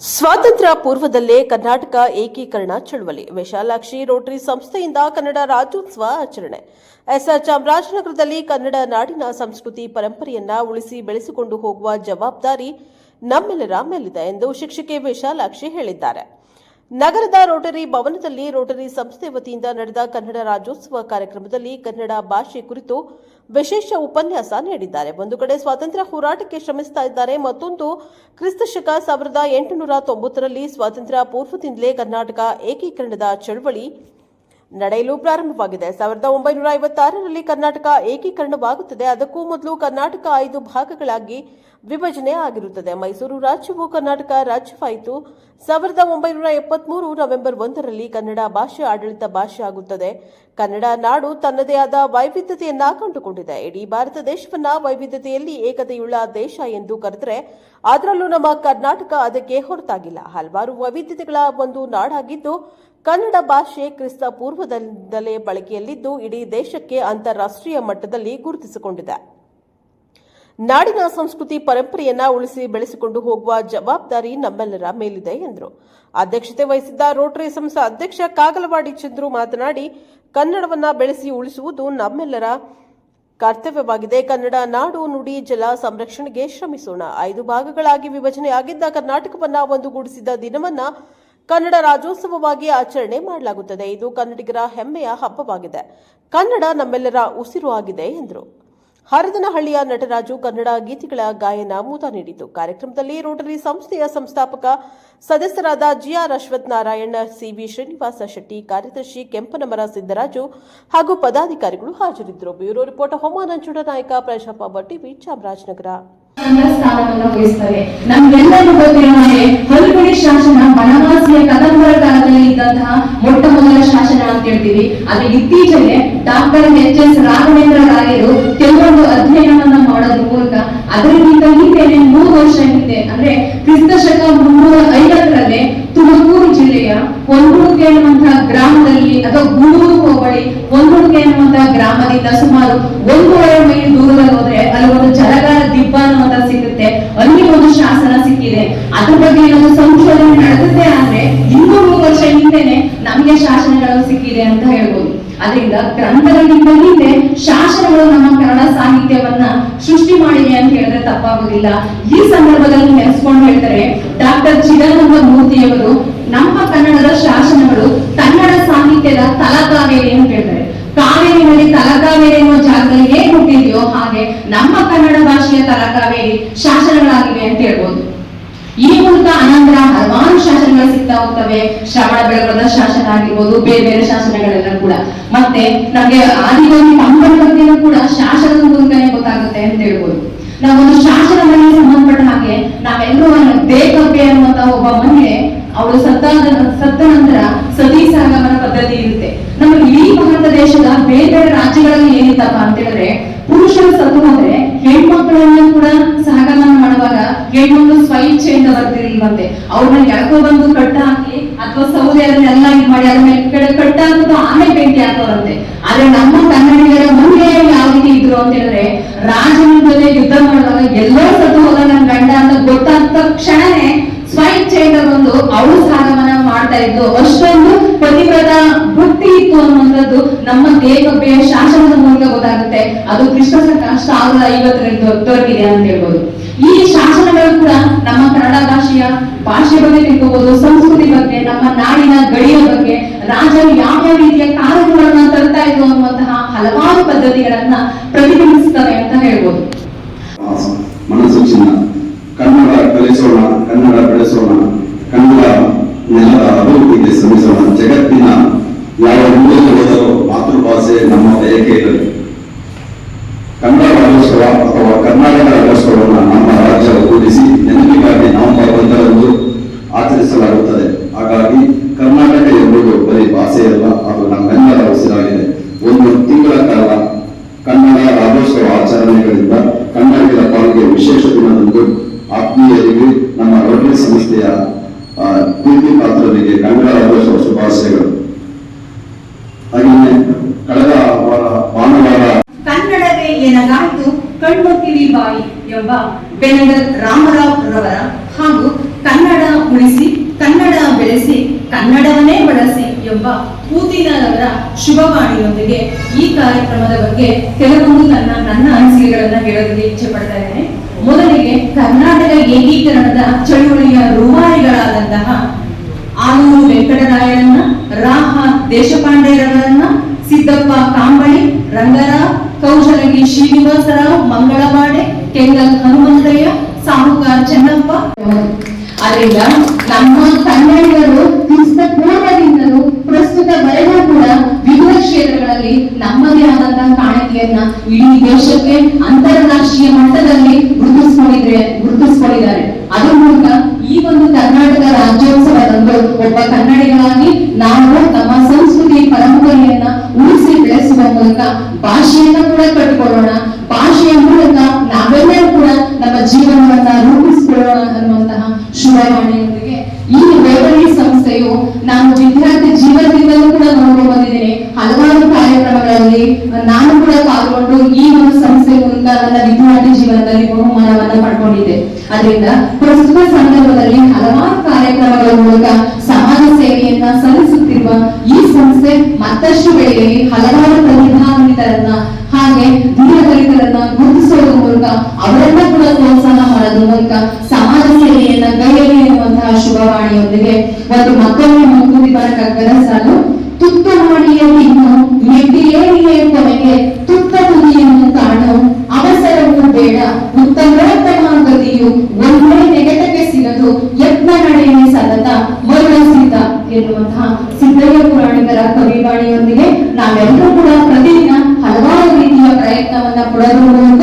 ಸ್ವಾತಂತ್ರ್ಯ ಪೂರ್ವದಲ್ಲೇ ಕರ್ನಾಟಕ ಏಕೀಕರಣ ಚಳವಳಿ. ವಿಶಾಲಾಕ್ಷಿ ರೋಟರಿ ಸಂಸ್ಥೆಯಿಂದ ಕನ್ನಡ ರಾಜ್ಯೋತ್ಸವ ಆಚರಣೆ. ಎಸ್ಆರ್ ಚಾಮರಾಜನಗರದಲ್ಲಿ ಕನ್ನಡ ನಾಡಿನ ಸಂಸ್ಕೃತಿ ಪರಂಪರೆಯನ್ನ ಉಳಿಸಿ ಬೆಳೆಸಿಕೊಂಡು ಹೋಗುವ ಜವಾಬ್ದಾರಿ ನಮ್ಮೆಲ್ಲರ ಮೇಲಿದೆ ಎಂದು ಶಿಕ್ಷಕಿ ವಿಶಾಲಾಕ್ಷಿ ಹೇಳಿದ್ದಾರೆ. ನಗರದ ರೋಟರಿ ಭವನದಲ್ಲಿ ರೋಟರಿ ಸಂಸ್ಥೆ ವತಿಯಿಂದ ನಡೆದ ಕನ್ನಡ ರಾಜ್ಯೋತ್ಸವ ಕಾರ್ಯಕ್ರಮದಲ್ಲಿ ಕನ್ನಡ ಭಾಷೆ ಕುರಿತು ವಿಶೇಷ ಉಪನ್ಯಾಸ ನೀಡಿದ್ದಾರೆ. ಒಂದು ಕಡೆ ಸ್ವಾತಂತ್ರ್ಯ ಹೋರಾಟಕ್ಕೆ ಶ್ರಮಿಸ್ತಾ ಇದ್ದಾರೆ. ಮತ್ತೊಂದು ಕ್ರಿಸ್ತಶಕ ಸಾವಿರದ ಎಂಟುನೂರ ತೊಂಬತ್ತರಲ್ಲಿ ಸ್ವಾತಂತ್ರ್ಯ ಪೂರ್ವದಿಂದಲೇ ಕರ್ನಾಟಕ ಏಕೀಕರಣದ ಚಳವಳಿ ನಡೆಯಲು ಪ್ರಾರಂಭವಾಗಿದೆ. ಸಾವಿರದ ಒಂಬೈನೂರ ಐವತ್ತಾರರಲ್ಲಿ ಕರ್ನಾಟಕ ಏಕೀಕರಣವಾಗುತ್ತದೆ. ಅದಕ್ಕೂ ಮೊದಲು ಕರ್ನಾಟಕ ಐದು ಭಾಗಗಳಾಗಿ ವಿಭಜನೆ ಆಗಿರುತ್ತದೆ. ಮೈಸೂರು ರಾಜ್ಯವು ಕರ್ನಾಟಕ ರಾಜ್ಯವಾಯಿತು. ಸಾವಿರದ ಒಂಬೈನೂರ ಎಪ್ಪತ್ಮೂರು ನವೆಂಬರ್ ಒಂದರಲ್ಲಿ ಕನ್ನಡ ಭಾಷೆ ಆಡಳಿತ ಭಾಷೆ ಆಗುತ್ತದೆ. ಕನ್ನಡ ನಾಡು ತನ್ನದೇ ಆದ ವೈವಿಧ್ಯತೆಯನ್ನ ಕಂಡುಕೊಂಡಿದೆ. ಇಡೀ ಭಾರತ ದೇಶವನ್ನ ವೈವಿಧ್ಯತೆಯಲ್ಲಿ ಏಕತೆಯುಳ್ಳ ದೇಶ ಎಂದು ಕರೆದರೆ ಅದರಲ್ಲೂ ನಮ್ಮ ಕರ್ನಾಟಕ ಅದಕ್ಕೆ ಹೊರತಾಗಿಲ್ಲ. ಹಲವಾರು ವೈವಿಧ್ಯತೆಗಳ ಒಂದು ನಾಡಾಗಿದ್ದು ಕನ್ನಡ ಭಾಷೆ ಕ್ರಿಸ್ತ ಪೂರ್ವದಿಂದಲೇ ಬಳಕೆಯಲ್ಲಿದ್ದು ಇಡೀ ದೇಶಕ್ಕೆ ಅಂತಾರಾಷ್ಟ್ರೀಯ ಮಟ್ಟದಲ್ಲಿ ಗುರುತಿಸಿಕೊಂಡಿದೆ. ನಾಡಿನ ಸಂಸ್ಕೃತಿ ಪರಂಪರೆಯನ್ನ ಉಳಿಸಿ ಬೆಳೆಸಿಕೊಂಡು ಹೋಗುವ ಜವಾಬ್ದಾರಿ ನಮ್ಮೆಲ್ಲರ ಮೇಲಿದೆ ಎಂದರು. ಅಧ್ಯಕ್ಷತೆ ವಹಿಸಿದ್ದ ರೋಟರಿ ಸಂಸ್ಥೆ ಅಧ್ಯಕ್ಷ ಕಾಗಲವಾಡಿ ಚಂದ್ರು ಮಾತನಾಡಿ, ಕನ್ನಡವನ್ನ ಬೆಳೆಸಿ ಉಳಿಸುವುದು ನಮ್ಮೆಲ್ಲರ ಕರ್ತವ್ಯವಾಗಿದೆ. ಕನ್ನಡ ನಾಡು ನುಡಿ ಜಲ ಸಂರಕ್ಷಣೆಗೆ ಶ್ರಮಿಸೋಣ. ಐದು ಭಾಗಗಳಾಗಿ ವಿಭಜನೆಯಾಗಿದ್ದ ಕರ್ನಾಟಕವನ್ನ ಒಂದುಗೂಡಿಸಿದ ದಿನವನ್ನ ಕನ್ನಡ ರಾಜ್ಯೋತ್ಸವವಾಗಿ ಆಚರಣೆ ಮಾಡಲಾಗುತ್ತದೆ. ಇದು ಕನ್ನಡಿಗರ ಹೆಮ್ಮೆಯ ಹಬ್ಬವಾಗಿದೆ. ಕನ್ನಡ ನಮ್ಮೆಲ್ಲರ ಉಸಿರು ಆಗಿದೆ ಎಂದರು. ಹರದನಹಳ್ಳಿಯ ನಟರಾಜು ಕನ್ನಡ ಗೀತೆಗಳ ಗಾಯನ ಮೂತ ನೀಡಿತು. ಕಾರ್ಯಕ್ರಮದಲ್ಲಿ ರೋಟರಿ ಸಂಸ್ಥೆಯ ಸಂಸ್ಥಾಪಕ ಸದಸ್ಯರಾದ ಜಿಆರ್ ಅಶ್ವಥ್ ನಾರಾಯಣ, ಸಿವಿ ಶ್ರೀನಿವಾಸ ಶೆಟ್ಟಿ, ಕಾರ್ಯದರ್ಶಿ ಕೆಂಪನಮರ ಸಿದ್ದರಾಜು ಹಾಗೂ ಪದಾಧಿಕಾರಿಗಳು ಹಾಜರಿದ್ದರು. ಬ್ಯೂರೋ ರಿಪೋರ್ಟರ್ ಹೋಮಾನಂಜುಡ ನಾಯಕ ಪ್ರಜಾಪ ಟಿವಿ ಚಾಮರಾಜನಗರ. ಸ್ಥಾನವನ್ನು ಸ್ಥಾನವನ್ನ ನಮ್ಗೆಲ್ಲರೂ ಗೊತ್ತಿರುವ ಹೊಲ್ಗುಡಿ ಶಾಸನ ಕಾಲದಲ್ಲಿ ಇದ್ದಂತಹ ಮೊಟ್ಟ ಮೊದಲ ಶಾಸನ ಅಂತ ಹೇಳ್ತೀವಿ ಆದ್ರೆ ಇತ್ತೀಚೆಗೆ ಡಾಕ್ಟರ್ ಎಚ್ ಎಸ್ ರಾಘವೇಂದ್ರ ರಾಯರು ಕೆಲವೊಂದು ಅಧ್ಯಯನವನ್ನ ಮಾಡೋದ್ರ ಮೂಲಕ ಅದರಿಂದ ಹಿಂದೆ ಮೂರು ವರ್ಷ ಹಿಂದೆ, ಅಂದ್ರೆ ಕ್ರಿಸ್ತ ಶಕ ಮುನ್ನೂರ ಐವತ್ತರಲ್ಲೇ ತುಮಕೂರು ಜಿಲ್ಲೆಯ ಒಂದುಡುಗೆ ಅನ್ನುವಂತಹ ಗ್ರಾಮದಲ್ಲಿ ಅಥವಾ ಗೂಡೂರು ಹೋಬಳಿ ಒಂದುಡುಗೆ ಅನ್ನುವಂತಹ ಗ್ರಾಮದಿಂದ ಸುಮಾರು ಒಂದೂವರೆ ಮೈಲ್ ದೂರದಲ್ಲಿ ಹೋದ್ರೆ ಅಲ್ಲಿ ಒಂದು ಜಲಗಾರ ದಿಬ್ಬ ಅನ್ನುವಂತ ಸಿಗುತ್ತೆ. ಅಲ್ಲಿ ಒಂದು ಶಾಸನ ಸಿಕ್ಕಿದೆ. ಅದ್ರ ಬಗ್ಗೆ ಏನಾದ್ರು ಸಂಶೋಧನೆ ವರ್ಷ ನಮಗೆ ಶಾಸನಗಳು ಸಿಕ್ಕಿದೆ ಅಂತ ಹೇಳ್ಬೋದು. ಅದರಿಂದ ಗ್ರಂಥಗಳಿಗಿಂತ ಹಿಂದೆ ಶಾಸನಗಳು ನಮ್ಮ ಕನ್ನಡ ಸಾಹಿತ್ಯವನ್ನ ಸೃಷ್ಟಿ ಮಾಡಿವೆ ಅಂತ ಹೇಳಿದ್ರೆ ತಪ್ಪಾಗುದಿಲ್ಲ ಈ ಸಂದರ್ಭದಲ್ಲಿ ನೆನೆಸ್ಕೊಂಡು ಹೇಳ್ತಾರೆ, ಡಾಕ್ಟರ್ ಚಿದಾನಂದ ಮೂರ್ತಿಯವರು ನಮ್ಮ ಕನ್ನಡದ ಶಾಸನಗಳು ಕನ್ನಡ ಸಾಹಿತ್ಯದ ತಲಕಾವೇರಿ ಅಂತ ಹೇಳ್ತಾರೆ. ಕಾವೇರಿನಲ್ಲಿ ತಲಕಾವೇರಿ ಅನ್ನೋ ಜಾಗದಲ್ಲಿ ಹೇಗೆ ಹುಟ್ಟಿದೆಯೋ ಹಾಗೆ ನಮ್ಮ ಕನ್ನಡ ಭಾಷೆಯ ತಲಕಾವೇರಿ ಶಾಸನಗಳಾಗಿವೆ ಅಂತ ಹೇಳ್ಬೋದು. ಈ ಮೂಲಕ ಅನಂತರ ಹಲವಾರು ಶಾಸನಗಳು ಸಿಗ್ತಾ ಹೋಗ್ತವೆ. ಶ್ರವಣ ಬೆಳಗೊಳದ ಶಾಸನ ಆಗಿರ್ಬೋದು, ಬೇರೆ ಬೇರೆ ಶಾಸನಗಳೆಲ್ಲ ಕೂಡ. ಮತ್ತೆ ನಮ್ಗೆ ಆದಿವಾಗಿ ಪಂಪನ ಬಗ್ಗೆನೂ ಕೂಡ ಶಾಸನದ ಮೂಲಕನೇ ಗೊತ್ತಾಗುತ್ತೆ ಅಂತ ಹೇಳ್ಬೋದು. ನಾವೊಂದು ಶಾಸನ ಮನೆಗೆ ಸಂಬಂಧಪಟ್ಟ ಹಾಗೆ ನಾವೆಲ್ಲರೂ ದೇಹಕ್ಕೆ ಅನ್ನುವಂತ ಒಬ್ಬ ಮಹಿಳೆ, ಅವಳು ಸತ್ತಾದ ಸತ್ತ ನಂತರ ಸತಿ ಸಾಗಮನ ಪದ್ಧತಿ ಇರುತ್ತೆ. ನಮ್ಮ ಇಡೀ ಭಾರತ ದೇಶದ ಬೇರೆ ಬೇರೆ ರಾಜ್ಯಗಳಲ್ಲಿ ಏನಿತ್ತಪ್ಪ ಅಂತ ಹೇಳಿದ್ರೆ ಪುರುಷರು ಸತ್ತು ಹೋದ್ರೆ ಹೆಣ್ಮಕ್ಳನ್ನ ಕೂಡ ಸಹಗಮನ ಮಾಡುವಾಗ ಹೆಣ್ಮಕ್ಳು ಸ್ವಇಚ್ಛೆಯಿಂದ ಬರ್ತಿರ್ಲಿಲ್ವಂತೆ ಅವ್ರನ್ನ ಯಾಕೋ ಬಂದು ಕಟ್ಟ ಹಾಕಿ ಅಥವಾ ಸೌದೆ ಅದನ್ನೆಲ್ಲ ಇದು ಮಾಡಿ ಅದ್ರ ಮೇಲೆ ಕಟ್ಟ ಆಮೇಲೆ ಬೆಂಕಿ ಹಾಕೋರಂತೆ. ಆದ್ರೆ ನಮ್ಮ ಕನ್ನಡಿಗರ ಮಹಿಳೆಯರು ಯಾವ ರೀತಿ ಇದ್ರು ಅಂತ ಹೇಳಿದ್ರೆ, ರಾಜನ ಜೊತೆ ಯುದ್ಧ ಮಾಡುವಾಗ ಎಲ್ಲೋ ಸತ್ತು ಹೋದ ನನ್ನ ಗಂಡ ಅಂತ ಗೊತ್ತಾದ ತಕ್ಷಣನೇ ಸ್ವಇಚ್ಛೆಯಿಂದ ಬಂದು ಅವಳು ಸಹಗಮನ ಮಾಡ್ತಾ ಇದ್ದು, ಅಷ್ಟೊಂದು ಪತಿವ್ರತ ನಮ್ಮ ದೇಹಕ್ಕೆ ಶಾಸನದ ಮೂಲಕ ಗೊತ್ತಾಗುತ್ತೆ. ಅದು ಕೃಷ್ಣ ಸಾವಿರದ ಐವತ್ತರಲ್ಲಿ ದೊರಕಿದೆ ಅಂತ ಹೇಳ್ಬೋದು. ಈ ಶಾಸನಗಳು ಕೂಡ ನಮ್ಮ ಕನ್ನಡ ಭಾಷೆಯ ಭಾಷೆ ಬಗ್ಗೆ ತಿಳ್ಕೋಬಹುದು ಸಂಸ್ಕೃತಿ ಬಗ್ಗೆ, ನಮ್ಮ ನಾಡಿನ ಗಡಿಯ ಬಗ್ಗೆ ರಾಜರು ಯಾವ ರೀತಿಯ ಕಾರ್ಯಗಳನ್ನ ತರ್ತಾ ಇದ್ರು ಅನ್ನುವಂತಹ ಹಲವಾರು ಪದ್ಧತಿಗಳನ್ನ ಪ್ರತಿಬಿಂಬಿಸ್ತವೆ ಅಂತ ಹೇಳ್ಬೋದು. ಕನ್ನಡ ಕಲಿಸೋಣ ಕನ್ನಡ ಬೆಳೆಸೋಣ, ಕನ್ನಡ ನೆಲದ ಅಭಿವೃದ್ಧಿಗೆ ಶ್ರಮಿಸೋಣ, ಜಗತ್ತಿನ ಯಾವ ಮೂಲೆಗೆ ಹೋದರೂ ಮಾತೃಭಾಷೆ ನಮ್ಮ ದಯಕ್ಕೆ ಇರಲಿ ಕನ್ನಡ ರಾಜ್ಯೋತ್ಸವ ಅಥವಾ ಕರ್ನಾಟಕ ರಾಜ್ಯೋತ್ಸವವನ್ನು ನಮ್ಮ ರಾಜ್ಯ ಒಗ್ಗೂಡಿಸಿ ನೆನಪಿಗಾಗಿ ನವೆಂಬರ್ ಒಂದರಂದು ಆಚರಿಸಲಾಗುತ್ತದೆ. ಹಾಗಾಗಿ ಕರ್ನಾಟಕ ಎಂಬುದು ಬರೀ ಭಾಷೆಯಲ್ಲ, ಅದು ನಮ್ಮೆಲ್ಲರ ಉಸಿರಾಗಿದೆ. ಒಂದು ತಿಂಗಳ ಕಾಲ ಕನ್ನಡ ರಾಜ್ಯೋತ್ಸವ ಆಚರಣೆಗಳಿಂದ ಕನ್ನಡಿಗರ ಪಾಲಿಗೆ ವಿಶೇಷ ದಿನದಂದು ಆತ್ಮೀಯರಿಗೆ, ನಮ್ಮ ರೋಟರಿ ಸಂಸ್ಥೆಯ ಪ್ರೀತಿ ಪಾತ್ರರಿಗೆ ಕನ್ನಡ ರಾಜ್ಯೋತ್ಸವ ಶುಭಾಶಯಗಳು. ಎಂಬ ಬೆನಗಲ್ ರಾಮರಾವ್ ರವರ ಹಾಗೂ ಕನ್ನಡ ಉಳಿಸಿ, ಕನ್ನಡ ಬೆಳೆಸಿ, ಕನ್ನಡವನ್ನೇ ಬಳಸಿ ಎಂಬ ಪೂತಿನವರ ಶುಭವಾಣಿಯೊಂದಿಗೆ ಈ ಕಾರ್ಯಕ್ರಮದ ಬಗ್ಗೆ ಕೆಲವೊಂದು ನನ್ನ ನನ್ನ ಅನಿಸಿಕೆಗಳನ್ನ ಹೇಳೋದಕ್ಕೆ ಇಚ್ಛೆ ಪಡ್ತಾ ಇದ್ದೇನೆ. ಮೊದಲಿಗೆ ಕರ್ನಾಟಕ ಏಕೀಕರಣದ ಚಳುವಳಿಯ ರೂವಾರಿಗಳಾದಂತಹ ಆಲೂರು ವೆಂಕಟರಾಯರನ್ನ, ರಾಹ ದೇಶಪಾಂಡೆರವರನ್ನ, ಸಿದ್ದಪ್ಪ ಕಾಂಬಳಿ, ರಂಗರಾವ್, ಕೌಶಲಗಿ ಶ್ರೀನಿವಾಸರಾವ್, ಮಂಗಳವಾಡೆ ಕೆಂಗಲ್ ಹನುಮಂತಯ್ಯ, ಸಾಹುಕಾರ್ ಚೆನ್ನಪ್ಪ. ಆದ್ರಿಂದ ನಮ್ಮ ಕನ್ನಡಿಗರು ಕ್ರಿಸ್ತ ಪೂರ್ವದಿಂದಲೂ ಪ್ರಸ್ತುತವರೆಗೂ ಕೂಡ ವಿವಿಧ ಕ್ಷೇತ್ರಗಳಲ್ಲಿ ನಮ್ಮದೇ ಆದಂತಹ ಕಾಣಿಕೆಯನ್ನ ಇಡೀ ದೇಶಕ್ಕೆ ಅಂತಾರಾಷ್ಟ್ರೀಯ ಮಟ್ಟದಲ್ಲಿ ಗುರುತಿಸಿಕೊಂಡಿದ್ರೆ, ಗುರುತಿಸಿಕೊಂಡಿದ್ದಾರೆ. ಅದ್ರ ಮೂಲಕ ಈ ಒಂದು ಕರ್ನಾಟಕ ರಾಜ್ಯೋತ್ಸವದಂದು ಒಬ್ಬ ಕನ್ನಡಿಗರಾಗಿ ನಾವು ನಮ್ಮ ಸಂಸ್ಕೃತಿ ಪರಂಪರೆಯನ್ನ ಉಳಿಸಿ ಬೆಳೆಸುವ ಮೂಲಕ ಭಾಷೆಯನ್ನ ಕೂಡ ಕಟ್ಟಿಕೊಳ್ಳೋಣ. ಭಾಷೆಯ ಮೂಲಕ ನಾವೆಲ್ಲರೂ ಕೂಡ ನಮ್ಮ ಜೀವನವನ್ನ ರೂಪಿಸಿಕೊಳ್ಳೋಣ ಅನ್ನುವಂತಹ ಶುಭವಾಣಿಯೊಂದಿಗೆ ಈ ವೇವರಿ ಸಂಸ್ಥೆಯು ನಾನು ವಿದ್ಯಾರ್ಥಿ ಜೀವನದಿಂದಲೂ ಕೂಡ ನೋಡ್ಕೊಂಡು ಬಂದಿದ್ದೇನೆ. ಹಲವಾರು ಕಾರ್ಯಕ್ರಮಗಳಲ್ಲಿ ನಾನು ಕೂಡ ಪಾಲ್ಗೊಂಡು ಈ ಒಂದು ಸಂಸ್ಥೆ ಮೂಲಕ ನನ್ನ ವಿದ್ಯಾರ್ಥಿ ಜೀವನದಲ್ಲಿ ಬಹುಮಾನವನ್ನ ಪಡ್ಕೊಂಡಿದ್ದೆ. ಅದರಿಂದ ಪ್ರಸ್ತುತ ಸಂದರ್ಭದಲ್ಲಿ ಹಲವಾರು ಕಾರ್ಯಕ್ರಮಗಳ ಮೂಲಕ ಸಮಾಜ ಸೇವೆಯನ್ನ ಈ ಸಂಸ್ಥೆ ಮತ್ತಷ್ಟು ಬೆಳೆಯಲಿ ಹಲವಾರು ಪ್ರತಿಭಾನ್ವಿತರನ್ನ ಹಾಗೆ ದೀನದಲಿತರನ್ನ ಗುರುತಿಸೋದ್ರ ಮೂಲಕ ಅವರನ್ನ ಕೂಡ ಪ್ರೋತ್ಸಾಹ ಮಾಡೋದ್ರ ಮೂಲಕ ಸಮಾಜ ಸೇವೆಯನ್ನ ಕೈಯಲ್ಲಿ ಇರುವಂತಹ ಶುಭವಾಣಿಯೊಂದಿಗೆ ಒಂದು ಮತ್ತೊಮ್ಮೆ ಮುಂದೂಡಿ ಬರಕಕ್ಕದ ಸಾಲು. ತುತ್ತ ಮಾಡಿಯ ತಿನ್ನು ಮೆಟ್ಟಿಲೇರಿಯೇ ಕೊನೆಗೆ ತುತ್ತ ತುದಿಯನ್ನು ಕಾಣು ಅವಸರವು ಬೇಡ. ಉತ್ತಮೋತ್ತಮ ಗತಿಯು ಒಂದೇ ನೆಗೆಟಕ್ಕೆ ಸಿಗದು ಯತ್ನ ನಡೆಯಲಿ ಸತತ. ಮರಣ ಸಿದ್ಧ ಎನ್ನುವಂತಹ ಸಿದ್ದಯ್ಯ ಪುರಾಣಿಕರ ಕವಿವಾಣಿಯೊಂದಿಗೆ ನಾವೆಲ್ಲರೂ ಕೂಡ ಪ್ರತಿದಿನ ಹಲವಾರು ರೀತಿಯ ಪ್ರಯತ್ನವನ್ನ ಕೂಡ ಮೂಲಕ